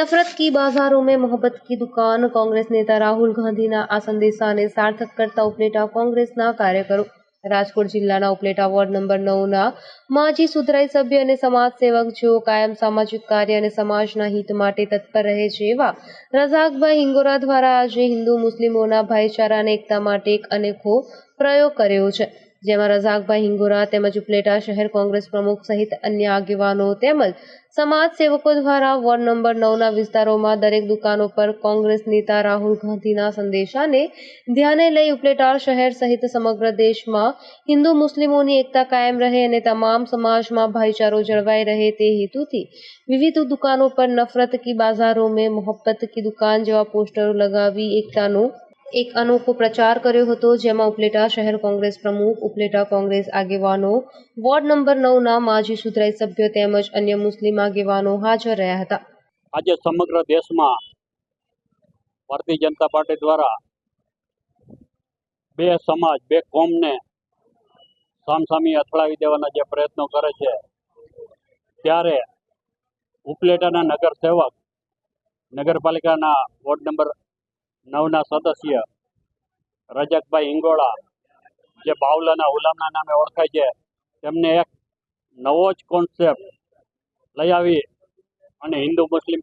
नफरत की बाजारों में मोहब्बत की दुकान कांग्रेस नेता રાહુલ ગાંધીના આ સંદેશાને સાર્થક કરતા ઉપલેટા કોંગ્રેસના કાર્યકરો રાજકોટ જિલ્લાના ઉપલેટા વોર્ડ નંબર નવના માજી સુધરાઈ સભ્ય અને સમાજ સેવક જેઓ કાયમ સામાજિક કાર્ય અને સમાજના હિત માટે તત્પર રહે છે એવા રઝાકભાઈ હિંગોરા દ્વારા આજે હિન્દુ મુસ્લિમોના ભાઈચારા અને એકતા માટે એક અનેકો પ્રયોગ કર્યો છે જેમાં રઝાકભાઈ હિંગોરા તેમજ ઉપલેટા શહેર કોંગ્રેસ પ્રમુખ સહિત અન્ય આગેવાનો તેમજ સમાજ સેવકો દ્વારા વોર્ડ નંબર નવના વિસ્તારોમાં દરેક દુકાનો પર કોંગ્રેસ નેતા રાહુલ ગાંધીના સંદેશાને ધ્યાને લઈ ઉપલેટાર શહેર સહિત સમગ્ર દેશમાં હિન્દુ મુસ્લિમોની એકતા કાયમ રહે અને તમામ સમાજમાં ભાઈચારો જળવાઈ રહે તે હેતુથી વિવિધ દુકાનો પર નફરત કી બાજારો મેં મોહબ્બત કી દુકાન જેવા પોસ્ટરો લગાવી એકતાનો એક અનોખો પ્રચાર કર્યો હતો, જેમાં ઉપલેટા શહેર કોંગ્રેસ પ્રમુખ, ઉપલેટા કોંગ્રેસ આગેવાનો, વોર્ડ નંબર નવના માજી સુધરાઈ સભ્યો તેમજ અન્ય મુસ્લિમ આગેવાનો હાજર રહ્યા હતા. આજે સમગ્ર દેશમાં ભારતીય જનતા પાર્ટી દ્વારા બે સમાજ, બે કોમને સામસામી અથડાવી દેવાના જે પ્રયત્નો કરે છે, ત્યારે ઉપલેટાના નગર સેવક નગરપાલિકાના વોર્ડ નંબર નવના સદસ્ય રજકભાઈ હિંગોળા, જે બાવલાના હુલામના નામે ઓળખાય છે, તેમને એક નવો જ કોન્સેપ્ટ લઈ આવી અને હિન્દુ મુસ્લિમ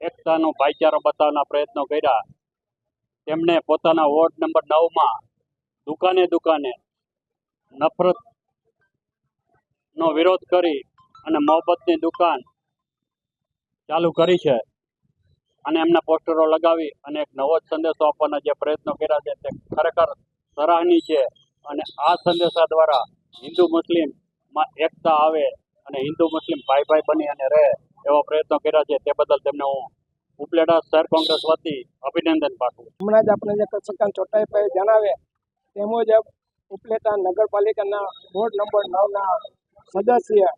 એકતાનો ભાઈચારો બતાવવાના પ્રયત્નો કર્યા. તેમણે પોતાના વોર્ડ નંબર નવમાં દુકાને દુકાને નફરત નો વિરોધ કરી અને મોહબ્બતની દુકાન ચાલુ કરી છે. અને એમના પોસ્ટરો લગાવી અને એક નવો જ સંદેશો આપવાના જે પ્રયત્નો કર્યા છે તે ખરેખર સરાહનીય છે. અને આ સંદેશા દ્વારા હિન્દુ મુસ્લિમમાં એકતા આવે અને હિન્દુ મુસ્લિમ ભાઈ ભાઈ બની અને રહે એવા પ્રયત્નો કર્યા છે તે બદલ તેમને હું ઉપલેટા શહેર કોંગ્રેસ વતી અભિનંદન પાઠવું હમણાં જ આપણે જે કચ્છકાંત ચોટાઈભાઈ જણાવે તે મુજબ ઉપલેટા નગરપાલિકાના બોર્ડ નંબર નવના સદસ્ય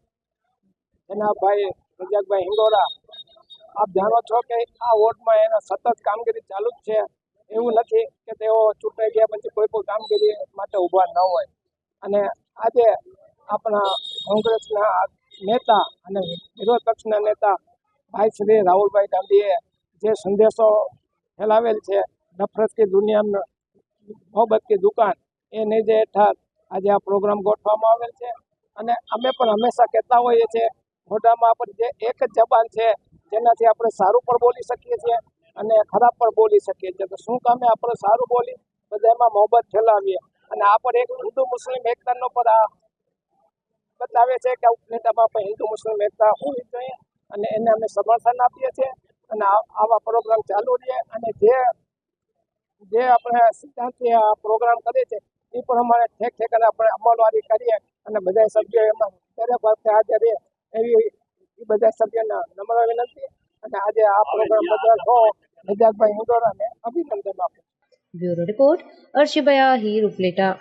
એના ભાઈ રજાકભાઈ હિંગોરા આપ જાણો છો કે આ વોર્ડમાં એના સતત કામગીરી ચાલુ જ છે. એવું નથી કે તેઓ ચૂંટાઈ ગયા પછી કોઈ પણ કામગીરી માટે ઊભા ન હોય. અને આજે આપણા કોંગ્રેસના નેતા અને વિરોધ પક્ષના નેતા ભાઈ શ્રી રાહુલભાઈ ગાંધીએ જે સંદેશો ફેલાવેલ છે, નફરત કી દુનિયા મોહબત કે દુકાન, એ જે હેઠળ આજે આ પ્રોગ્રામ ગોઠવવામાં આવેલ છે. અને અમે પણ હંમેશા કહેતા હોઈએ છીએ, મોઢામાં આપણે જે એક જ જબાન છે જેનાથી આપણે સારું પણ બોલી શકીએ છીએ અને ખરાબ પણ બોલી શકીએ છીએ. તો શું કામે આપણે સારું બોલી? બધામાં મોહબ્બત ફેલાવીએ. અને આ પણ એક હિન્દુ મુસ્લિમ એકતાનો પર આ બતાવે છે કે ઉપનેતામાં પણ હિન્દુ મુસ્લિમ એકતા હોવી જોઈએ અને એને અમે સમર્થન આપીએ છીએ. અને આવા પ્રોગ્રામ ચાલુ રહે અને જે જે આપણે સિદ્ધાંતથી આ પ્રોગ્રામ કરીએ છીએ એ પણ અમારે ઠેક ઠેકાને આપણે અમલવારી કરીએ અને બધા સભ્યો એમાં દરેક વખતે હાજર રહીએ એવી એ બધા સભ્યોને નમ્ર વિનંતી અને આજે આ પ્રોગ્રામ બદલ હો રજાકભાઈ હિંડોરાને અભિનંદન આપું બ્યુરો રિપોર્ટ અર્શિબયા હીર ઉપલેટા